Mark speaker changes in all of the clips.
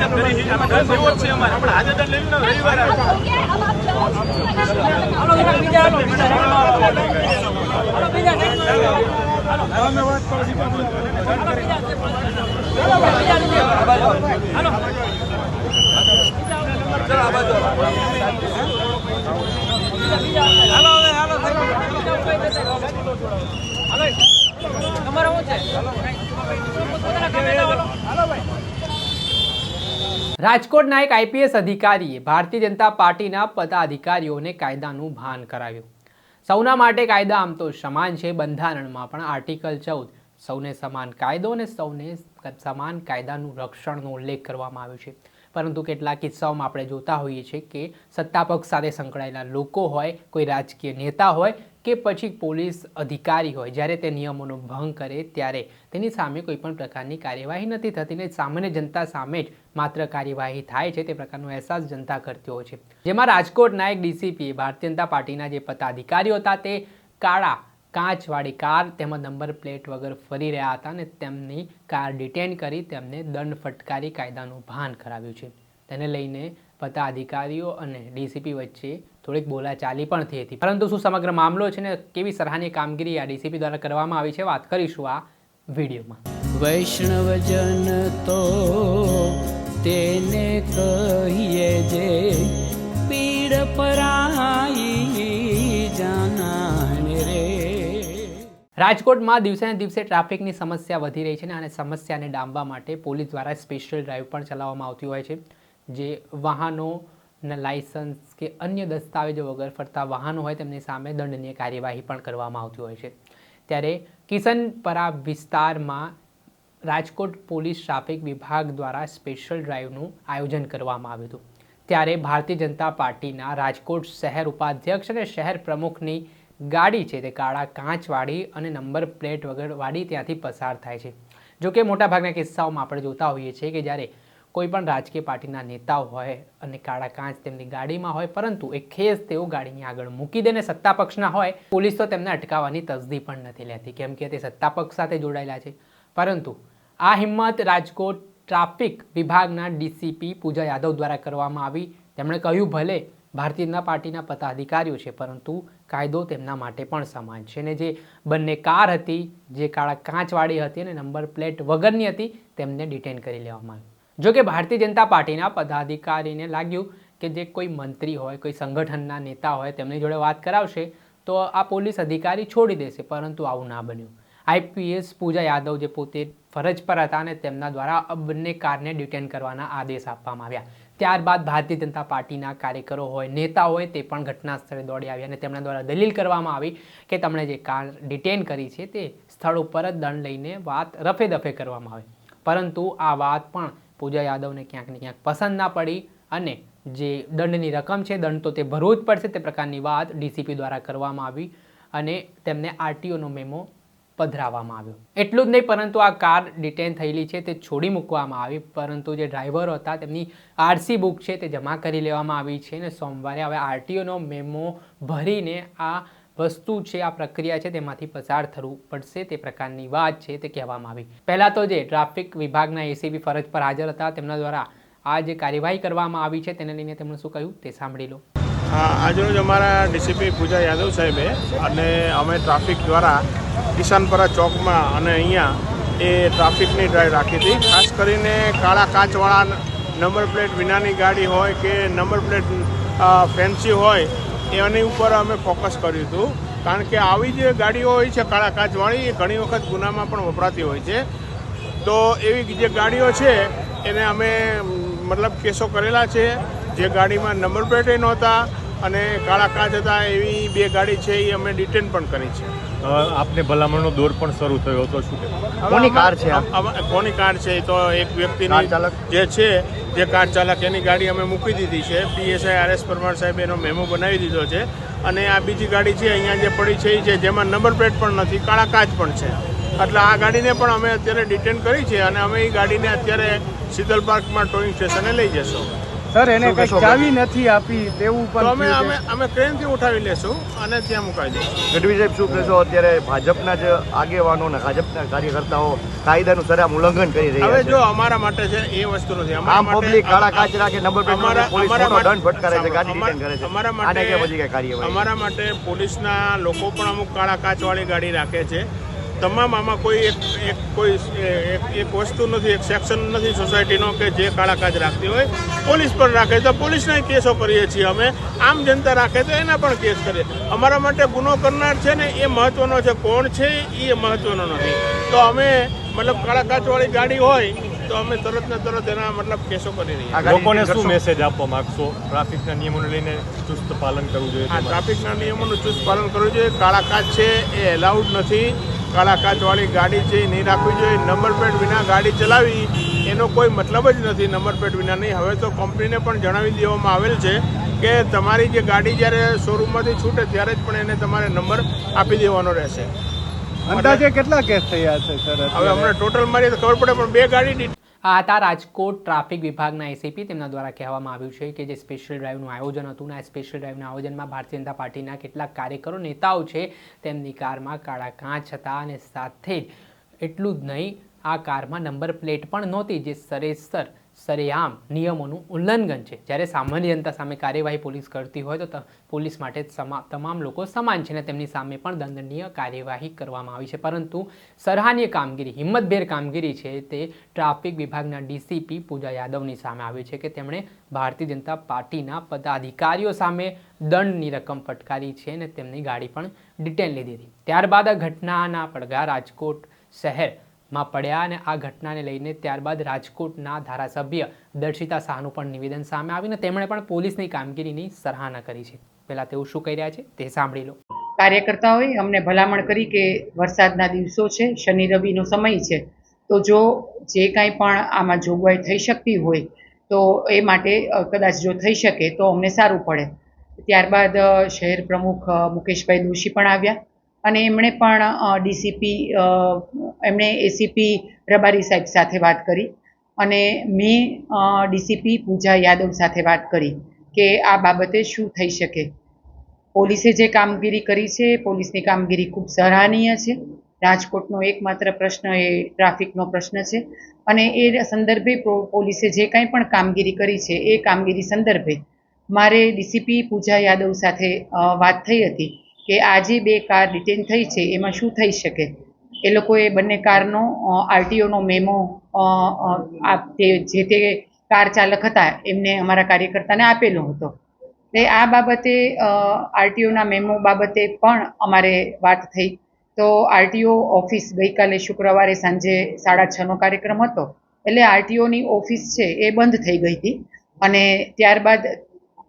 Speaker 1: Accept કરી છે આમાં દંડ એવો જ છે અમારે આપણે આજે દંડ લઈ લો રવિવારે આવે.
Speaker 2: રાજકોટના એક આઈપીએસ અધિકારીએ ભારતીય જનતા પાર્ટીના પદાધિકારીઓને કાયદાનું ભાન કરાવ્યું. સૌના માટે કાયદા આમ તો સમાન છે, બંધારણમાં પણ આર્ટિકલ ચૌદ, સૌને સમાન કાયદો અને સૌને સમાન કાયદાનું રક્ષણનો ઉલ્લેખ કરવામાં આવ્યો છે. પરંતુ કેટલાક કિસ્સાઓમાં આપણે જોતા હોઈએ છીએ કે સત્તાપક્ષ સાથે સંકળાયેલા લોકો હોય, કોઈ રાજકીય નેતા હોય કે પછી પોલીસ અધિકારી હોય, જ્યારે તે નિયમોનો ભંગ કરે ત્યારે તેની સામે કોઈ પણ પ્રકારની કાર્યવાહી નથી થતી ને સામાન્ય જનતા સામે જ માત્ર કાર્યવાહી થાય છે, તે પ્રકારનો અહેસાસ જનતા કરતી હોય છે. જેમાં રાજકોટના એક ડીસીપીએ ભારતીય જનતા પાર્ટીના જે પદાધિકારીઓ હતા તે કાળા કાચવાળી કાર તેમજ નંબર પ્લેટ વગર ફરી રહ્યા હતા અને તેમની કાર ડિટેન કરી તેમને દંડ ફટકારી કાયદાનું ભાન કરાવ્યું છે. તેને લઈને પદાધિકારીઓ અને ડીસીપી વચ્ચે થોડીક બોલાચાલી પણ થઈ હતી. પરંતુ શું સમગ્ર મામલો છે ને કેવી સરાહની કામગીરી આ ડીસીપી દ્વારા કરવામાં આવી છે વાત કરીશું આ વિડીયોમાં.
Speaker 3: વૈષ્ણવજન તો તેને કહીએ જે પીડ પરાઈ જાનાને રે.
Speaker 2: રાજકોટમાં દિવસે ને દિવસે ટ્રાફિકની સમસ્યા વધી રહી છે ને અને સમસ્યાને ડામવા માટે પોલીસ દ્વારા સ્પેશિયલ ડ્રાઈવ પણ ચલાવવામાં આવતી હોય છે જે વાહનોના લાયસન્સ કે અન્ય દસ્તાવેજો વગર ફરતા વાહનો હોય તેમની સામે દંડનીય કાર્યવાહી પણ કરવામાં આવતી હોય છે. ત્યારે કિશનપરા વિસ્તારમાં રાજકોટ પોલીસ ટ્રાફિક વિભાગ દ્વારા સ્પેશિયલ ડ્રાઈવનું આયોજન કરવામાં આવ્યું હતું. ત્યારે ભારતીય જનતા પાર્ટીના રાજકોટ શહેર ઉપાધ્યક્ષ અને શહેર પ્રમુખની ગાડી છે તે કાળા કાંચવાળી અને નંબર પ્લેટ વગર વાળી ત્યાંથી પસાર થાય છે. જો કે મોટાભાગના કિસ્સાઓમાં આપણે જોતા હોઈએ છીએ કે જ્યારે કોઈ પણ રાજકીય પાર્ટીના નેતાઓ હોય અને કાળા કાચ તેમની ગાડીમાં હોય, પરંતુ એ ખેસ તેઓ ગાડીની આગળ મૂકી દે ને સત્તા પક્ષના હોય, પોલીસ તો તેમને અટકાવવાની તસદી પણ નથી લેતી. કેમ કે તે સત્તા પક્ષ સાથે જોડાયેલા છે. પરંતુ આ હિંમત રાજકોટ ટ્રાફિક વિભાગના ડીસીપી પૂજા યાદવ દ્વારા કરવામાં આવી. તેમણે કહ્યું, ભલે ભારતીય જનતા પાર્ટીના પદાધિકારીઓ છે, પરંતુ કાયદો તેમના માટે પણ સમાન છે. અને જે બંને કાર હતી, જે કાળા કાચવાળી હતી અને નંબર પ્લેટ વગરની હતી, તેમને ડિટેન કરી લેવામાં આવ્યું જો કે ભારતીય જનતા પાર્ટીના પદાધિકારીને લાગ્યું કે જે કોઈ મંત્રી હોય, કોઈ સંગઠનના નેતા હોય, તેમની જોડે વાત કરાવશે, તો આ પોલીસ અધિકારી છોડી દેશે, પરંતુ આવું ના બન્યું. આઈપીએસ પૂજા યાદવ જે પોતે ફરજ પર હતા અને તેમના દ્વારા આ બંને કારને ડિટેન કરવાના આદેશ આપવામાં આવ્યા. ત્યારબાદ ભારતીય જનતા પાર્ટીના કાર્યકરો હોય, નેતા હોય, તે પણ ઘટના સ્થળે દોડી આવ્યા અને તેમના દ્વારા દલીલ કરવામાં આવી કે તેમણે જે કાર ડિટેન કરી છે તે સ્થળ ઉપર જ દંડ લઈને વાત રફે દફે કરવામાં આવે. પરંતુ આ વાત પણ પૂજા યાદવને ક્યાંક ને ક્યાંક પસંદ ના પડી અને જે દંડની રકમ છે, દંડ તો તે ભરવું જ પડશે, તે પ્રકારની વાત ડીસીપી દ્વારા કરવામાં આવી અને તેમને આરટીઓનો મેમો પધરાવવામાં આવ્યો. એટલું જ નહીં, પરંતુ આ કાર ડિટેન થયેલી છે, તે છોડી મૂકવામાં આવી, પરંતુ જે ડ્રાઈવરો હતા, તેમની આરસી બુક છે, તે જમા કરી લેવામાં આવી છે અને સોમવારે હવે આરટીઓનો મેમો ભરીને આ વસ્તુ છે, આ પ્રક્રિયા છે તેમાંથી પસાર થવું પડશે તે પ્રકારની વાત છે તે કહેવામાં આવી. પહેલાં તો જે ટ્રાફિક વિભાગના એસીબી ફરજ પર હાજર હતા, તેમના દ્વારા આ જે કાર્યવાહી કરવામાં આવી છે તેને લઈને તેમણે શું કહ્યું તે સાંભળી લો.
Speaker 4: આજરોજ અમારા ડીસીપી પૂજા યાદવ સાહેબે અને અમે ટ્રાફિક દ્વારા કિસાનપરા ચોકમાં અને અહીંયા એ ટ્રાફિકની ડ્રાઈવ રાખી હતી. ખાસ કરીને કાળા કાચવાળા નંબર પ્લેટ વિનાની ગાડી હોય કે નંબર પ્લેટ ફેન્સી હોય એની ઉપર અમે ફોકસ કર્યું હતું. કારણ કે આવી જે ગાડીઓ હોય છે, કાળા કાચવાળી, એ ઘણી વખત ગુનામાં પણ વપરાતી હોય છે. તો એવી જે ગાડીઓ છે, એને અમે મતલબ કેસો કરેલા છે. જે ગાડીમાં નંબર પ્લેટે નહોતા અને કાળા કાચ હતા એવી બે ગાડી છે એ અમે ડિટેન પણ કરી છે.
Speaker 5: આપને ભલામણનો દોર પણ શરૂ થયો હતો શું કોની કાર છે
Speaker 4: કોની કાર છે એ તો એક વ્યક્તિની
Speaker 5: ચાલક?
Speaker 4: જે છે જે કાર ચાલક એની ગાડી અમે મૂકી દીધી છે. પીએસઆઈ આર એસ પરમાર સાહેબ એનો મેમો બનાવી દીધો છે. અને આ બીજી ગાડી છે અહીંયા જે પડી છે એ છે જેમાં નંબર પ્લેટ પણ નથી કાળા કાચ પણ છે. એટલે આ ગાડીને પણ અમે અત્યારે ડિટેન કરી છે અને અમે એ ગાડીને અત્યારે શીતલ પાર્કમાં ટોઈંગ સ્ટેશને લઈ જશું.
Speaker 6: સર એને કઈ ચાવી નથી આપી તેવું
Speaker 4: પણ અમે અમે અમે ક્રેનથી ઉઠાવી લેશું અને ત્યાં મુકાઈ દઈશું
Speaker 5: ગઢવી સાહેબ શું કહેશો? અત્યારે ભાજપના જ આગેવાનો અને ભાજપના કાર્યકર્તાઓ કાયદાનું સરામ ઉલ્લંઘન કરી
Speaker 4: હવે જો અમારા માટે છે એ વસ્તુ નથી. અમારા
Speaker 5: આમ
Speaker 4: માટે-
Speaker 5: પબ્લિક કાળા કાચ કે નંબર પ્લેટ
Speaker 4: અમારા-
Speaker 5: પોલીસ
Speaker 4: અમારા
Speaker 5: દંડ ફટકારે છે ગાડી
Speaker 4: અમારા-
Speaker 5: રિટર્ન કરે છે.
Speaker 4: અમારા
Speaker 5: આને
Speaker 4: માટે અમારા માટે પોલીસના લોકો પણ અમુક કાળા કાચવાળી ગાડી રાખે છે. તમામ આમાં કોઈ એક એક કોઈ એક વસ્તુ નથી એક સેક્શન નથી સોસાયટીનો કે જે કાળા કાચ રાખતી હોય. પોલીસ પણ રાખે તો પોલીસના કેસો કરીએ છીએ અમે. આમ જનતા રાખે તો એના પણ કેસ કરીએ. અમારા માટે ગુનો કરનાર છે ને એ મહત્વનો છે. કોણ છે એ મહત્વનો નથી. તો અમે, મતલબ કાળા કાચવાળી ગાડી હોય તો અમે તરત ને તરત એના મતલબ કેસો કરી
Speaker 5: રહ્યા લોકોને શું મેસેજ આપવા માંગશો? ટ્રાફિકના નિયમોને લઈને ચુસ્ત પાલન કરવું જોઈએ તમારે.
Speaker 4: ટ્રાફિકના નિયમોનું ચુસ્ત પાલન કરવું જોઈએ. કાળા કાચ છે એ એલાઉડ નથી. કાળા કાચવાળી ગાડી છે એ નહીં રાખવી જોઈએ. નંબર પ્લેટ વિના ગાડી ચલાવી એનો કોઈ મતલબ જ નથી નંબર પ્લેટ વિના નહીં. હવે તો કંપનીને પણ જણાવી દેવામાં આવેલ છે કે તમારી જે ગાડી જ્યારે શોરૂમમાંથી છૂટે ત્યારે જ પણ એને તમારે નંબર આપી દેવાનો રહેશે.
Speaker 6: અંદાજે કેટલા કેસ થયા છે સર?
Speaker 4: હવે અમને ટોટલ મારી તો ખબર પડે પણ બે ગાડી
Speaker 2: આ હતા રાજકોટ ટ્રાફિક વિભાગના એસીપી તેમના દ્વારા કહેવામાં આવ્યું છે કે જે સ્પેશિયલ ડ્રાઈવનું આયોજન હતું. ને આ સ્પેશિયલ ડ્રાઈવના આયોજનમાં ભારતીય જનતા પાર્ટીના કેટલાક કાર્યકરો, નેતાઓ છે તેમની કારમાં કાળા કાચ હતા અને સાથે જ એટલું જ નહીં, આ કારમાં નંબર પ્લેટ પણ નહોતી જે સરેસર સરેઆમ નિયમોનું ઉલ્લંઘન છે. જ્યારે સામાન્ય જનતા સામે કાર્યવાહી પોલીસ કરતી હોય તો પોલીસ માટે તમામ લોકો સમાન છે અને તેમની સામે પણ દંડનીય કાર્યવાહી કરવામાં આવી છે. પરંતુ સરાહનીય કામગીરી, હિંમતભેર કામગીરી છે તે ટ્રાફિક વિભાગના ડીસીપી પૂજા યાદવની સામે આવી છે કે તેમણે ભારતીય જનતા પાર્ટીના પદાધિકારીઓ સામે દંડની રકમ ફટકારી છે અને તેમની ગાડી પણ ડિટેન લીધી હતી ત્યારબાદ આ ઘટનાના પડઘા રાજકોટ શહેરમાં પડ્યા અને આ ઘટનાને લઈને ત્યારબાદ રાજકોટના ધારાસભ્ય દર્શિતા શાહનું પણ નિવેદન સામે આવીને તેમણે પણ પોલીસની કામગીરીની સરાહના કરી છે. પહેલાં તેઓ શું કહી રહ્યા છે તે સાંભળી લો.
Speaker 7: કાર્યકર્તાઓએ અમને ભલામણ કરી કે વરસાદના દિવસો છે, શનિ રવિનો સમય છે. તો જો જે કાંઈ પણ આમાં જોગવાઈ થઈ શકતી હોય, તો એ માટે કદાચ જો થઈ શકે તો અમને સારું પડે. ત્યારબાદ શહેર પ્રમુખ મુકેશભાઈ દોશી પણ આવ્યા. અને એમણે પણ ડીસીપી એમણે એસીપી રબારી સાહેબ સાથે વાત કરી અને મેં ડીસીપી પૂજા યાદવ સાથે વાત કરી કે આ બાબતે શું થઈ શકે. પોલીસે જે કામગીરી કરી છે, પોલીસની કામગીરી ખૂબ સરાહનીય છે. રાજકોટનો એકમાત્ર પ્રશ્ન એ ટ્રાફિકનો પ્રશ્ન છે. અને એ સંદર્ભે પોલીસે જે કાંઈ પણ કામગીરી કરી છે, એ કામગીરી સંદર્ભે મારે ડીસીપી પૂજા યાદવ સાથે વાત થઈ હતી. કે આ જે બે કાર ડિટેન થઈ છે, એમાં શું થઈ શકે? એ લોકોએ બંને કારનો આરટીઓનો મેમો તે જે તે કાર ચાલક હતા, એમને અમારા કાર્યકર્તાને આપેલો હતો. એટલે આ બાબતે આરટીઓના મેમો બાબતે પણ અમારે વાત થઈ. તો આરટીઓ ઓફિસ ગઈકાલે શુક્રવારે સાંજે સાડા છનો કાર્યક્રમ હતો. એટલે આરટીઓની ઓફિસ છે એ બંધ થઈ ગઈ હતી. અને ત્યારબાદ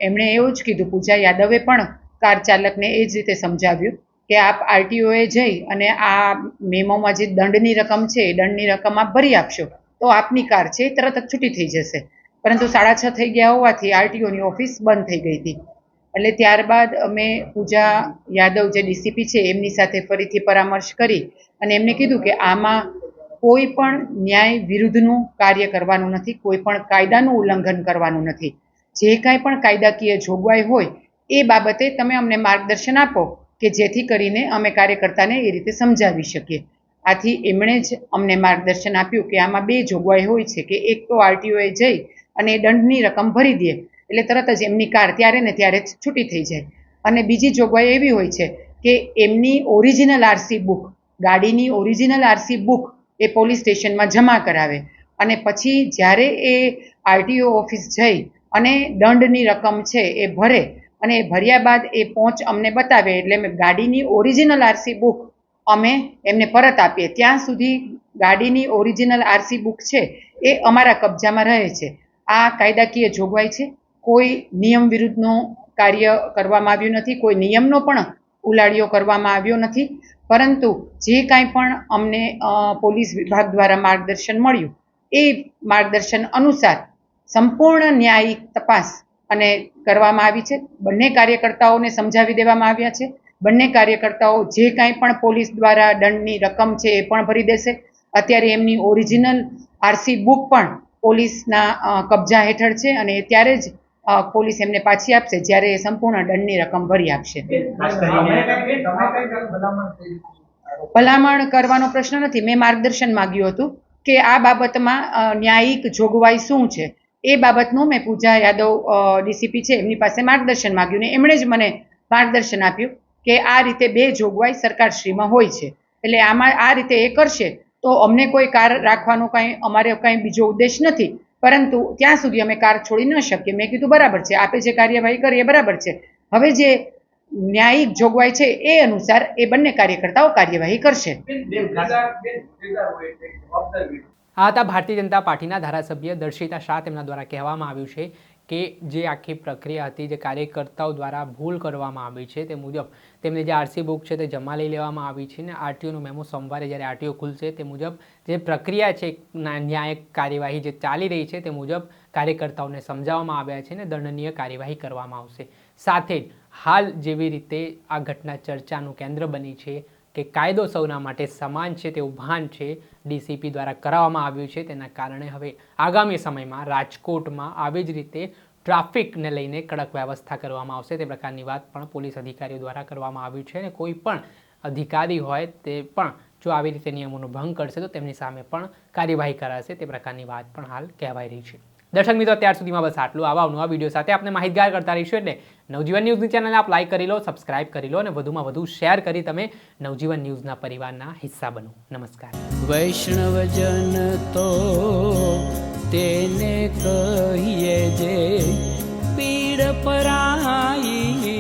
Speaker 7: એમણે એવું જ કીધું, પૂજા યાદવે પણ કાર ચાલકને એ જ રીતે સમજાવ્યું કે આપ આરટીઓએ જઈ અને આ મેમોમાં જે દંડની રકમ છે, એ દંડની રકમ આપ ભરી આપશો. તો આપની કાર છે એ તરત જ છૂટી થઈ જશે. પરંતુ સાડા છ થઈ ગયા હોવાથી આરટીઓની ઓફિસ બંધ થઈ ગઈ હતી. એટલે ત્યારબાદ અમે પૂજા યાદવ જે ડીસીપી છે, એમની સાથે ફરીથી પરામર્શ કરી અને એમને કીધું કે આમાં કોઈ પણ ન્યાય વિરુદ્ધનું કાર્ય કરવાનું નથી, કોઈ પણ કાયદાનું ઉલ્લંઘન કરવાનું નથી. જે કાંઈ પણ કાયદાકીય જોગવાઈ હોય એ બાબતે તમે અમને માર્ગદર્શન આપો કે જેથી કરીને અમે કાર્યકર્તાને એ રીતે સમજાવી શકીએ. આથી એમણે જ અમને માર્ગદર્શન આપ્યું કે આમાં બે જોગવાઈ હોય છે કે એક તો આરટીઓએ જઈ અને દંડની રકમ ભરી દે, એટલે તરત જ એમની કાર ત્યારે ને ત્યારે જ છૂટી થઈ જાય. અને બીજી જોગવાઈ એવી હોય છે કે એમની ઓરિજિનલ આરસી બુક, ગાડીની ઓરિજિનલ આરસી બુક એ પોલીસ સ્ટેશનમાં જમા કરાવે. અને પછી જ્યારે એ આરટીઓ ઓફિસ જઈ અને દંડની રકમ છે એ ભરે અને એ ભર્યા બાદ એ પહોંચ અમને બતાવે એટલે અમે ગાડીની ઓરિજિનલ આરસી બુક અમે એમને પરત આપીએ. ત્યાં સુધી ગાડીની ઓરિજિનલ આરસી બુક છે એ અમારા કબજામાં રહે છે. આ કાયદાકીય જોગવાઈ છે. કોઈ નિયમ વિરુદ્ધનું કાર્ય કરવામાં આવ્યું નથી, કોઈ નિયમનો પણ ઉલાડિયો કરવામાં આવ્યો નથી. પરંતુ જે કાંઈ પણ અમને પોલીસ વિભાગ દ્વારા માર્ગદર્શન મળ્યું, એ માર્ગદર્શન અનુસાર સંપૂર્ણ ન્યાયિક તપાસ અને કરવામાં આવી છે. બંને કાર્યકર્તાઓને સમજાવી દેવામાં આવ્યા છે. બંને કાર્યકર્તાઓ જે કાંઈ પણ પોલીસ દ્વારા દંડની રકમ છે એ પણ ભરી દેશે. અત્યારે એમની ઓરિજિનલ આરસી બુક પણ પોલીસના કબજા હેઠળ છે અને ત્યારે જ પોલીસ એમને પાછી આપશે જ્યારે એ સંપૂર્ણ દંડની રકમ ભરી આપશે. ભલામણ કરવાનો પ્રશ્ન નથી. મેં માર્ગદર્શન માંગ્યું હતું કે આ બાબતમાં ન્યાયિક જોગવાઈ શું છે? એ બાબતનું મેં પૂજા યાદવ ડીસીપી છે એમની પાસે માર્ગદર્શન માંગ્યું ને એમણે જ મને માર્ગદર્શન આપ્યું કે આ રીતે બે જોગવાઈ સરકારશ્રીમાં હોય છે એટલે આમાં આ રીતે એ કરશે તો અમને કોઈ કાર રાખવાનો કાંઈ અમારે કાંઈ બીજો ઉદ્દેશ નથી પરંતુ ત્યાં સુધી અમે કાર છોડી ન શકીએ મેં કીધું બરાબર છે આપે જે કાર્યવાહી કરી એ બરાબર છે હવે જે ન્યાયિક જોગવાઈ છે એ અનુસાર એ બંને કાર્યકર્તાઓ કાર્યવાહી કરશે
Speaker 2: આ હતા ભારતીય જનતા પાર્ટીના ધારાસભ્ય દર્શિતા શાહ. તેમના દ્વારા કહેવામાં આવ્યું છે કે જે આખી પ્રક્રિયા હતી, જે કાર્યકર્તાઓ દ્વારા ભૂલ કરવામાં આવી છે, તે મુજબ તેમની જે આરસી બુક છે તે જમા લઈ લેવામાં આવી છે અને આરટીઓનો મેમો સોમવારે જ્યારે આરટીઓ ખુલશે, તે મુજબ જે પ્રક્રિયા છે, ના- ન્યાયિક કાર્યવાહી જે ચાલી રહી છે, તે મુજબ કાર્યકર્તાઓને સમજાવવામાં આવ્યા છે ને દંડનીય કાર્યવાહી કરવામાં આવશે. સાથે જ હાલ જેવી રીતે આ ઘટના ચર્ચાનું કેન્દ્ર બની છે કે કાયદો સૌના માટે સમાન છે તેવું ભાન છે ડીસીપી દ્વારા કરાવવામાં આવ્યું છે. તેના કારણે હવે આગામી સમયમાં રાજકોટમાં આવી જ રીતે ટ્રાફિકને લઈને કડક વ્યવસ્થા કરવામાં આવશે. તે પ્રકારની વાત પણ પોલીસ અધિકારીઓ દ્વારા કરવામાં આવ્યું છે અને કોઈ પણ અધિકારી હોય તે પણ જો આવી રીતે નિયમોનો ભંગ કરશે તો તેમની સામે પણ કાર્યવાહી કરાશે. તે પ્રકારની વાત પણ હાલ કહેવાઈ રહી છે. દર્શક મિત્રો, ત્યાર સુધીમાં બસ આટલું. આવા નવા વીડિયો સાથે આપણે માહિતગાર કરતા રહીશું એટલે નવજીવન ન્યૂઝની ચેનલને આપ લાઇક કરી લો સબસ્ક્રાઇબ કરી લો અને વધુમાં વધુ શેર કરી તમે નવજીવન ન્યૂઝના પરિવારના હિસ્સા બનો. નમસ્કાર.
Speaker 3: વૈષ્ણવજન તો તેને કહીએ જે પીડ પરાઈ